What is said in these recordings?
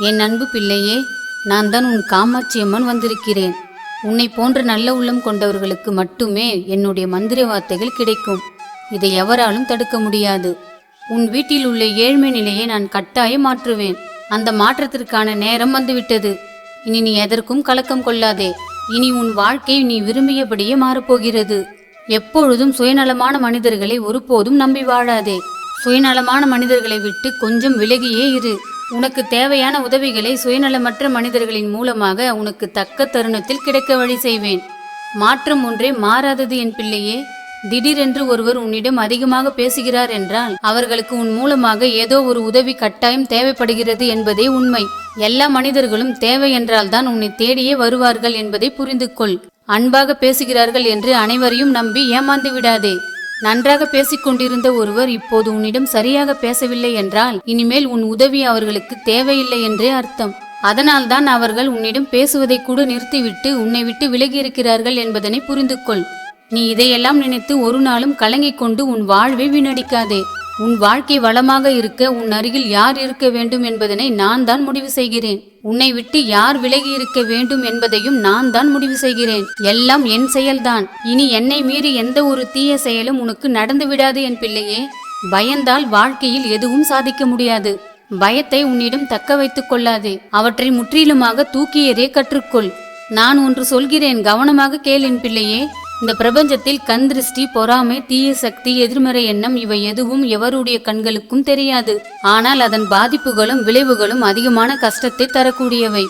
என் அன்பு பிள்ளையே நான் தான் உன் காமாட்சி அம்மன் வந்திருக்கிறேன். உன்னை போன்ற நல்ல உள்ளம் கொண்டவர்களுக்கு மட்டுமே என்னுடைய மந்திர வார்த்தைகள் கிடைக்கும். இதை எவராலும் தடுக்க முடியாது. உன் வீட்டில் உள்ள ஏழ்மை நிலையை நான் கட்டாயம் மாற்றுவேன். அந்த மாற்றத்திற்கான நேரம் வந்துவிட்டது. இனி நீ எதற்கும் கலக்கம் கொள்ளாதே. இனி உன் வாழ்க்கை நீ விரும்பியபடியே மாறப்போகிறது. எப்பொழுதும் சுயநலமான மனிதர்களை ஒருபோதும் நம்பி வாழாதே. சுயநலமான மனிதர்களை விட்டு கொஞ்சம் விலகியே இரு. உனக்கு தேவையான உதவிகளை சுயநலமற்ற மனிதர்களின் மூலமாக உனக்கு தக்க தருணத்தில் கிடைக்க வழி செய்வேன். மாற்றம் ஒன்றே மாறாதது என் பிள்ளையே. திடீரென்று ஒருவர் உன்னிடம் அதிகமாக பேசுகிறார் என்றால் அவர்களுக்கு உன் மூலமாக ஏதோ ஒரு உதவி கட்டாயம் தேவைப்படுகிறது என்பதே உண்மை. எல்லா மனிதர்களும் தேவை என்றால்தான் உன்னை தேடியே வருவார்கள் என்பதை புரிந்து கொள் அன்பாக பேசுகிறார்கள் என்று அனைவரையும் நம்பி ஏமாந்து விடாதே. நன்றாக பேசிக் கொண்டிருந்த ஒருவர் இப்போது உன்னிடம் சரியாக பேசவில்லை என்றால் இனிமேல் உன் உதவி அவர்களுக்கு தேவையில்லை என்றே அர்த்தம். அதனால்தான் அவர்கள் உன்னிடம் பேசுவதை கூட நிறுத்திவிட்டு உன்னை விட்டு விலகி இருக்கிறார்கள் என்பதனை புரிந்து கொள் நீ இதையெல்லாம் நினைத்து ஒரு நாளும் கலங்கிக் கொண்டு உன் வாழ்வை வீணடிக்காதே. உன் வாழ்க்கை வளமாக இருக்க உன் அருகில் யார் இருக்க வேண்டும் என்பதனை நான் தான் முடிவு செய்கிறேன். உன்னை விட்டு யார் விலகி இருக்க வேண்டும் என்பதையும் நான் தான் முடிவு செய்கிறேன். எல்லாம் என் செயல்தான். இனி என்னை மீறி எந்த ஒரு தீய செயலும் உனக்கு நடந்து விடாது என் பிள்ளையே. பயந்தால் வாழ்க்கையில் எதுவும் சாதிக்க முடியாது. பயத்தை உன்னிடம் தக்க வைத்துக் கொள்ளாதே. அவற்றை முற்றிலுமாக தூக்கியதே கற்றுக்கொள். நான் ஒன்று சொல்கிறேன் கவனமாக கேள் என் பிள்ளையே. இந்த பிரபஞ்சத்தில் கண் திருஷ்டி பொறாமை தீய சக்தி எதிர்மறை எண்ணம் இவை எதுவும் எவருடைய கண்களுக்கும் தெரியாது. ஆனால் அதன் பாதிப்புகளும் விளைவுகளும் அதிகமான கஷ்டத்தை தரக்கூடியவை.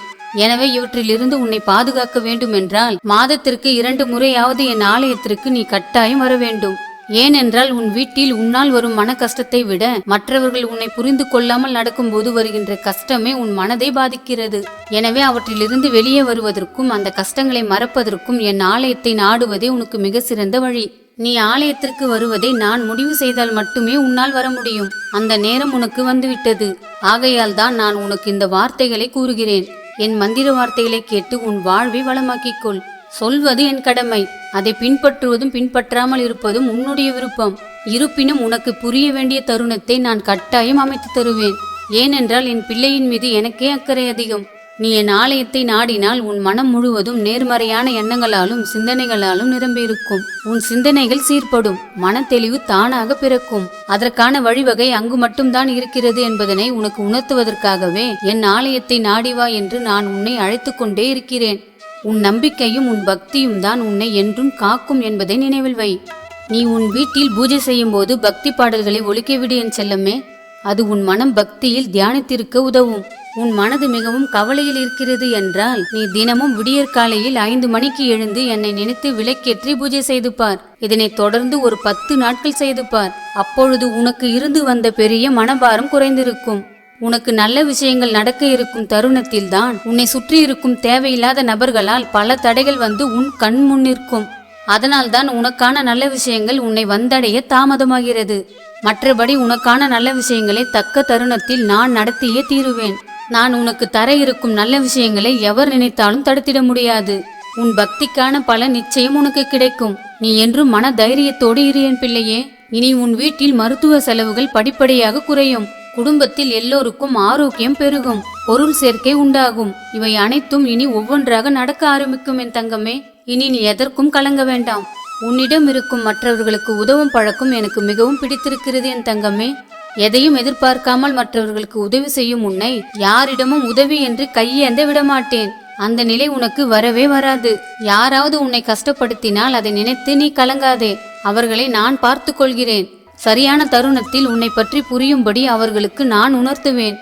எனவே இவற்றிலிருந்து உன்னை பாதுகாக்க வேண்டும் என்றால் மாதத்திற்கு இரண்டு முறையாவது என் ஆலயத்திற்கு நீ கட்டாயம் வர வேண்டும். ஏனென்றால் உன் வீட்டில் உன்னால் வரும் மன கஷ்டத்தை விட மற்றவர்கள் உன்னை புரிந்து கொள்ளாமல் நடக்கும்போது வருகின்ற கஷ்டமே உன் மனதை பாதிக்கிறது. எனவே அவற்றிலிருந்து வெளியே வருவதற்கும் அந்த கஷ்டங்களை மறப்பதற்கும் என் ஆலயத்தை நாடுவதே உனக்கு மிக சிறந்த வழி. நீ ஆலயத்திற்கு வருவதை நான் முடிவு செய்தால் மட்டுமே உன்னால் வர முடியும். அந்த நேரம் உனக்கு வந்துவிட்டது. ஆகையால் தான் நான் உனக்கு இந்த வார்த்தைகளை கூறுகிறேன். என் மந்திர வார்த்தைகளை கேட்டு உன் வாழ்வை வளமாக்கிக் கொள். சொல்வது என் கடமை. அதை பின்பற்றுவதும் பின்பற்றாமல் இருப்பதும் உன்னுடைய விருப்பம். இருப்பினும் உனக்கு புரிய வேண்டிய தருணத்தை நான் கட்டாயம் அமைத்து தருவேன். ஏனென்றால் என் பிள்ளையின் மீது எனக்கே அக்கறை அதிகம். நீ என் ஆலயத்தை நாடினால் உன் மனம் முழுவதும் நேர்மறையான எண்ணங்களாலும் சிந்தனைகளாலும் நிரம்பியிருக்கும். உன் சிந்தனைகள் சீர்படும். மனத்தெளிவு தானாக பிறக்கும். அதற்கான வழிவகை அங்கு மட்டும்தான் இருக்கிறது என்பதனை உனக்கு உணர்த்துவதற்காகவே என் ஆலயத்தை நாடிவா என்று நான் உன்னை அழைத்து கொண்டே இருக்கிறேன். உன் நம்பிக்கையும் உன் பக்தியும் தான் உன்னை என்றும் காக்கும் என்பதை நினைவில் வை. நீ உன் வீட்டில் பூஜை செய்யும் போது பக்தி பாடல்களை ஒழிக்க விடு என் செல்லமே. அது உன் மனம் பக்தியில் தியானித்திருக்க உதவும். உன் மனது மிகவும் கவலையில் இருக்கிறது என்றால் நீ தினமும் விடியற்காலையில் ஐந்து மணிக்கு எழுந்து என்னை நினைத்து விளக்கேற்றி பூஜை செய்து பார். இதனை தொடர்ந்து ஒரு பத்து நாட்கள் செய்து பார். அப்பொழுது உனக்கு இருந்து வந்த பெரிய மனபாரம் குறைந்திருக்கும். உனக்கு நல்ல விஷயங்கள் நடக்க இருக்கும் தருணத்தில் தான் உன்னை சுற்றி இருக்கும் தேவையில்லாத நபர்களால் பல தடைகள் வந்து உன் கண் முன்னிற்கும் அதனால் அதனால்தான் உனக்கான நல்ல விஷயங்கள் உன்னை வந்தடைய தாமதமாகிறது. மற்றபடி உனக்கான நல்ல விஷயங்களை தக்க தருணத்தில் நான் நடத்தியே தீருவேன். நான் உனக்கு தர இருக்கும் நல்ல விஷயங்களை எவர் நினைத்தாலும் தடுத்திட முடியாது. உன் பக்திக்கான பலன் நிச்சயம் உனக்கு கிடைக்கும். நீ என்றும் மன தைரியத்தோடு இரு என் பிள்ளையே. இனி உன் வீட்டில் மருத்துவ செலவுகள் படிப்படியாக குறையும். குடும்பத்தில் எல்லோருக்கும் ஆரோக்கியம் பெருகும் பொருள் சேர்க்கை உண்டாகும். இவை அனைத்தும் இனி ஒவ்வொன்றாக நடக்க ஆரம்பிக்கும் என் தங்கமே. இனி நீ எதற்கும் கலங்க வேண்டாம். உன்னிடம் இருக்கும் மற்றவர்களுக்கு உதவும் பழக்கம் எனக்கு மிகவும் பிடித்திருக்கிறது என் தங்கமே. எதையும் எதிர்பார்க்காமல் மற்றவர்களுக்கு உதவி செய்யும் உன்னை யாரிடமும் உதவி என்று கையேந்த விடமாட்டேன். அந்த நிலை உனக்கு வரவே வராது. யாராவது உன்னை கஷ்டப்படுத்தினால் அதை நினைத்து நீ கலங்காதே. அவர்களை நான் பார்த்து கொள்கிறேன் சரியான தருணத்தில் உன்னை பற்றி புரியும்படி அவர்களுக்கு நான் உணர்த்துவேன்.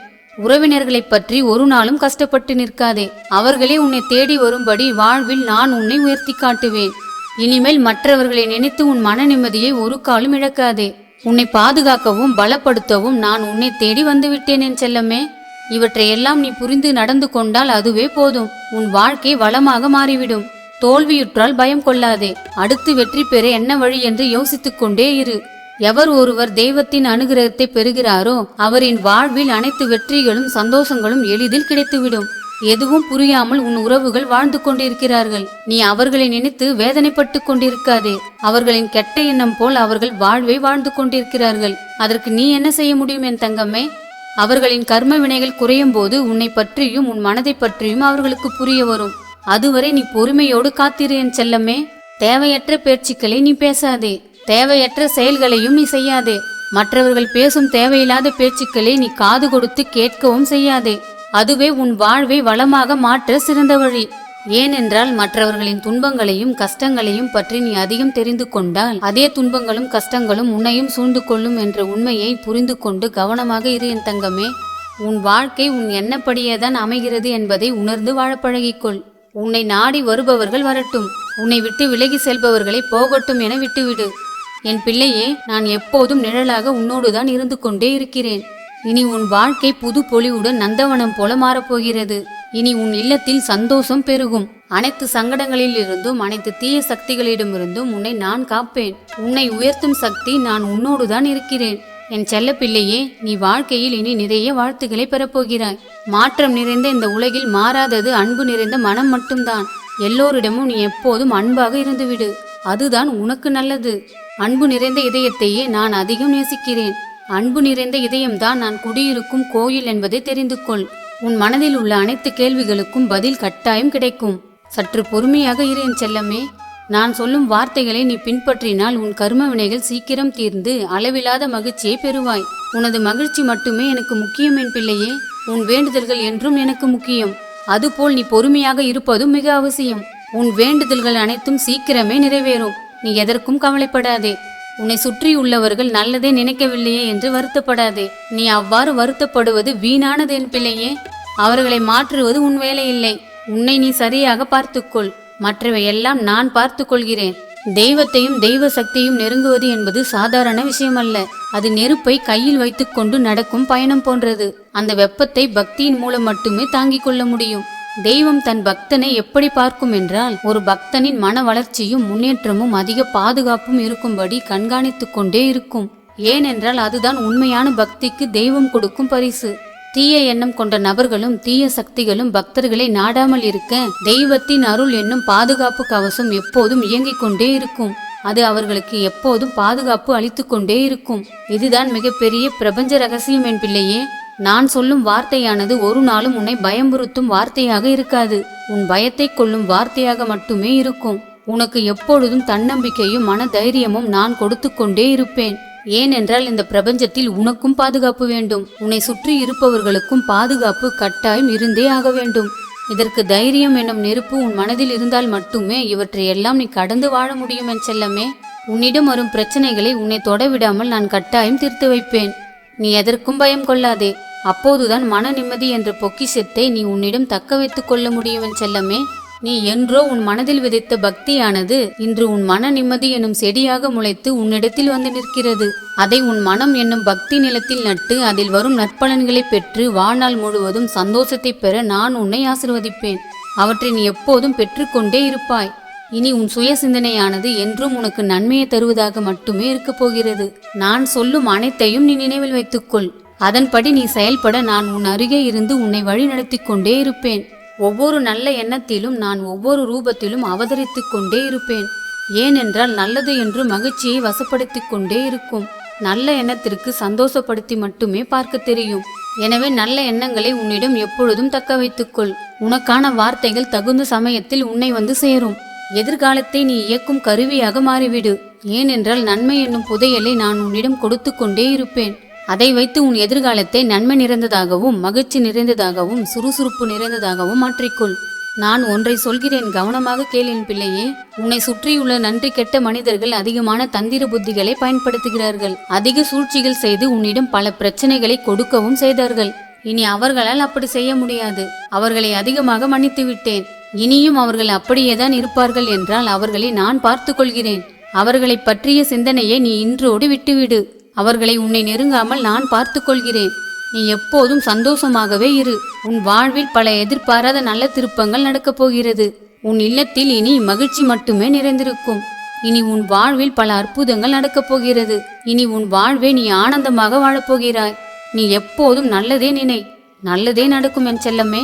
உறவினர்களைப் பற்றி ஒரு நாளும் கஷ்டப்பட்டு நிற்காதே. அவர்களே உன்னை தேடி வரும்படி வாழ்வில் நான் உன்னை உயர்த்தி காட்டுவேன். இனிமேல் மற்றவர்களை நினைத்து உன் மன நிம்மதியை ஒரு காலும் இழக்காதே. உன்னை பாதுகாக்கவும் பலப்படுத்தவும் நான் உன்னை தேடி வந்துவிட்டேன் என் செல்லமே. இவற்றையெல்லாம் நீ புரிந்து நடந்து கொண்டால் அதுவே போதும். உன் வாழ்க்கை வளமாக மாறிவிடும். தோல்வியுற்றால் பயம் கொள்ளாதே. அடுத்து வெற்றி பெற என்ன வழி என்று யோசித்துக் கொண்டே இரு. எவர் ஒருவர் தெய்வத்தின் அனுகிரகத்தை பெறுகிறாரோ அவரின் வாழ்வில் அனைத்து வெற்றிகளும் சந்தோஷங்களும் எளிதில் கிடைத்துவிடும். எதுவும் புரியாமல் உன் உறவுகள் வாழ்ந்து கொண்டிருக்கிறார்கள். நீ அவர்களை நினைத்து வேதனைப்பட்டு கொண்டிருக்காதே. அவர்களின் கெட்ட எண்ணம் போல் அவர்கள் வாழ்வை வாழ்ந்து கொண்டிருக்கிறார்கள். அதற்கு நீ என்ன செய்ய முடியும் என் தங்கமே அவர்களின் கர்ம வினைகள் குறையும் போது உன்னை பற்றியும் உன் மனதை பற்றியும் அவர்களுக்கு புரிய வரும். அதுவரை நீ பொறுமையோடு காத்திரு என் செல்லமே தேவையற்ற பேச்சுக்களை நீ பேசாதே. தேவையற்ற செயல்களையும் நீ செய்யாதே. மற்றவர்கள் பேசும் தேவையில்லாத பேச்சுக்களை நீ காது கொடுத்து கேட்கவும் செய்யாதே. அதுவே உன் வாழ்வை வளமாக மாற்ற சிறந்த வழி. ஏனென்றால் மற்றவர்களின் துன்பங்களையும் கஷ்டங்களையும் பற்றி நீ அதிகம் தெரிந்து கொண்டால் அதே துன்பங்களும் கஷ்டங்களும் உன்னையும் சூழ்ந்து கொள்ளும் என்ற உண்மையை புரிந்து கொண்டு கவனமாக இரு என் தங்கமே. உன் வாழ்க்கை உன் என்னப்படியேதான் அமைகிறது என்பதை உணர்ந்து வாழப்பழகிக்கொள் உன்னை நாடி வருபவர்கள் வரட்டும். உன்னை விட்டு விலகி செல்பவர்களை போகட்டும் என விட்டுவிடு. என் பிள்ளையே நான் எப்போதும் நிழலாக உன்னோடுதான் இருந்து கொண்டே இருக்கிறேன். இனி உன் வாழ்க்கை புது பொலிவுடன் நந்தவனம் போல மாறப்போகிறது. இனி உன் இல்லத்தில் சந்தோஷம் பெருகும். அனைத்து சங்கடங்களில் இருந்தும் அனைத்து தீய சக்திகளிடமிருந்தும் உன்னை நான் காப்பேன். உன்னை உயர்த்தும் சக்தி நான் உன்னோடுதான் இருக்கிறேன். என் செல்ல பிள்ளையே நீ வாழ்க்கையில் இனி நிறைய வாழ்த்துக்களை பெறப்போகிறாய். மாற்றம் நிறைந்த இந்த உலகில் மாறாதது அன்பு நிறைந்த மனம் மட்டும்தான். எல்லோரிடமும் நீ எப்போதும் அன்பாக இருந்துவிடு. அதுதான் உனக்கு நல்லது. அன்பு நிறைந்த இதயத்தையே நான் அதிகம் நேசிக்கிறேன். அன்பு நிறைந்த இதயம்தான் நான் குடியிருக்கும் கோயில் என்பதை தெரிந்து கொள். உன் மனதில் உள்ள அனைத்து கேள்விகளுக்கும் பதில் கட்டாயம் கிடைக்கும். சற்று பொறுமையாக இரு என் செல்லமே. நான் சொல்லும் வார்த்தைகளை நீ பின்பற்றினால் உன் கர்ம வினைகள் சீக்கிரம் தீர்ந்து அளவில்லாத மகிழ்ச்சியை பெறுவாய். உனது மகிழ்ச்சி மட்டுமே எனக்கு முக்கியம் என் பிள்ளையே. உன் வேண்டுதல்கள் என்றும் எனக்கு முக்கியம். அதுபோல் நீ பொறுமையாக இருப்பதும் மிக அவசியம். உன் வேண்டுதல்கள் அனைத்தும் சீக்கிரமே நிறைவேறும். நீ எதற்கும் கவலைப்படாதே. உன்னை சுற்றியுள்ளவர்கள் நல்லதே நினைக்கவில்லையே என்று வருத்தப்படாதே. நீ அவ்வாறு வருத்தப்படுவது வீணானது என் பிள்ளையே. அவர்களை மாற்றுவது உன் வேலையில்லை. உன்னை நீ சரியாக பார்த்துக்கொள். மற்றவை எல்லாம் நான் பார்த்துக்கொள்கிறேன் தெய்வத்தையும் தெய்வ சக்தியும் நெருங்குவது என்பது சாதாரண விஷயமல்ல. அது நெருப்பை கையில் வைத்துக்கொண்டு நடக்கும் பயணம் போன்றது. அந்த வெப்பத்தை பக்தியின் மூலம் மட்டுமே தாங்கிக் கொள்ள முடியும். தெய்வம் தன் பக்தனை எப்படி பார்க்கும் என்றால் ஒரு பக்தனின் மன வளர்ச்சியும் முன்னேற்றமும் அதிக பாதுகாப்பும் இருக்கும்படி கண்காணித்து கொண்டே இருக்கும். ஏனென்றால் அதுதான் உண்மையான பக்திக்கு தெய்வம் கொடுக்கும் பரிசு. தீய எண்ணம் கொண்ட நபர்களும் தீய சக்திகளும் பக்தர்களை நாடாமல் இருக்க தெய்வத்தின் அருள் என்னும் பாதுகாப்பு கவசம் எப்போதும் இயங்கிக் கொண்டே இருக்கும். அது அவர்களுக்கு எப்போதும் பாதுகாப்பு அளித்து கொண்டே இருக்கும். இதுதான் மிகப்பெரிய பிரபஞ்ச ரகசியம் என் பிள்ளையே. நான் சொல்லும் வார்த்தையானது ஒரு நாளும் உன்னை பயமுறுத்தும் வார்த்தையாக இருக்காது. உன் பயத்தை கொள்ளும் வார்த்தையாக மட்டுமே இருக்கும். உனக்கு எப்பொழுதும் தன்னம்பிக்கையும் மன தைரியமும் நான் கொடுத்து கொண்டே இருப்பேன். ஏனென்றால் இந்த பிரபஞ்சத்தில் உனக்கும் பாதுகாப்பு வேண்டும். உன்னை சுற்றி இருப்பவர்களுக்கும் பாதுகாப்பு கட்டாயம் இருந்தே ஆக வேண்டும். இதற்கு தைரியம் என்னும் நெருப்பு உன் மனதில் இருந்தால் மட்டுமே இவற்றை எல்லாம் நீ கடந்து வாழ முடியும் என் செல்லமே. உன்னிடம் வரும் பிரச்சனைகளை உன்னை தொடவிடாமல் நான் கட்டாயம் தீர்த்து வைப்பேன். நீ எதற்கும் பயம் கொள்ளாதே. அப்போதுதான் மன நிம்மதி என்ற பொக்கிஷத்தை நீ உன்னிடம் தக்க வைத்துக் கொள்ள முடியும் செல்லமே. நீ என்றோ உன் மனதில் விதைத்த பக்தியானது இன்று உன் மன நிம்மதி எனும் செடியாக முளைத்து உன்னிடத்தில் வந்து நிற்கிறது. அதை உன் மனம் என்னும் பக்தி நிலத்தில் நட்டு அதில் வரும் நற்பலன்களை பெற்று வாழ்நாள் முழுவதும் சந்தோஷத்தை பெற நான் உன்னை ஆசிர்வதிப்பேன். அவற்றை நீ எப்போதும் பெற்றுக்கொண்டே இருப்பாய். இனி உன் சுய சிந்தனையானது என்றும் உனக்கு நன்மையை தருவதாக மட்டுமே இருக்கப் போகிறது. நான் சொல்லும் அனைத்தையும் நீ நினைவில் வைத்துக்கொள். அதன்படி நீ செயல்பட நான் உன் அருகே இருந்து உன்னை வழிநடத்தி கொண்டே இருப்பேன். ஒவ்வொரு நல்ல எண்ணத்திலும் நான் ஒவ்வொரு ரூபத்திலும் அவதரித்து கொண்டே இருப்பேன். ஏனென்றால் நல்லது என்று மகிழ்ச்சியை வசப்படுத்தி கொண்டே இருக்கும். நல்ல எண்ணத்திற்கு சந்தோஷப்படுத்தி மட்டுமே பார்க்க தெரியும். எனவே நல்ல எண்ணங்களை உன்னிடம் எப்பொழுதும் தக்க வைத்துக்கொள் உனக்கான வார்த்தைகள் தகுந்த சமயத்தில் உன்னை வந்து சேரும். எதிர்காலத்தை நீ இயக்கும் கருவியாக மாறிவிடு. ஏனென்றால் நன்மை என்னும் புதையலை நான் உன்னிடம் கொடுத்து கொண்டே இருப்பேன். அதை வைத்து உன் எதிர்காலத்தை நன்மை நிறைந்ததாகவும் மகிழ்ச்சி நிறைந்ததாகவும் சுறுசுறுப்பு நிறைந்ததாகவும் மாற்றிக்கொள். நான் ஒன்றை சொல்கிறேன் கவனமாக கேளின் என் பிள்ளையே. உன்னை சுற்றியுள்ள நன்றி கெட்ட மனிதர்கள் அதிகமான தந்திர புத்திகளை பயன்படுத்துகிறார்கள். அதிக சூழ்ச்சிகள் செய்து உன்னிடம் பல பிரச்சனைகளை கொடுக்கவும் செய்தார்கள். இனி அவர்களால் அப்படி செய்ய முடியாது. அவர்களை அதிகமாக மன்னித்து விட்டேன் இனியும் அவர்கள் அப்படியேதான் இருப்பார்கள் என்றால் அவர்களை நான் பார்த்து கொள்கிறேன் அவர்களை பற்றிய சிந்தனையை நீ இன்றோடு விட்டுவிடு. அவர்களை உன்னை நெருங்காமல் நான் பார்த்து கொள்கிறேன் நீ எப்போதும் சந்தோஷமாகவே இரு. உன் வாழ்வில் பல எதிர்பாராத நல்ல திருப்பங்கள் நடக்கப் போகிறது. உன் இல்லத்தில் இனி மகிழ்ச்சி மட்டுமே நிறைந்திருக்கும். இனி உன் வாழ்வில் பல அற்புதங்கள் நடக்கப் போகிறது. இனி உன் வாழ்வை நீ ஆனந்தமாக வாழப்போகிறாய் நீ எப்போதும் நல்லதே நினை. நல்லதே நடக்கும் என் செல்லமே.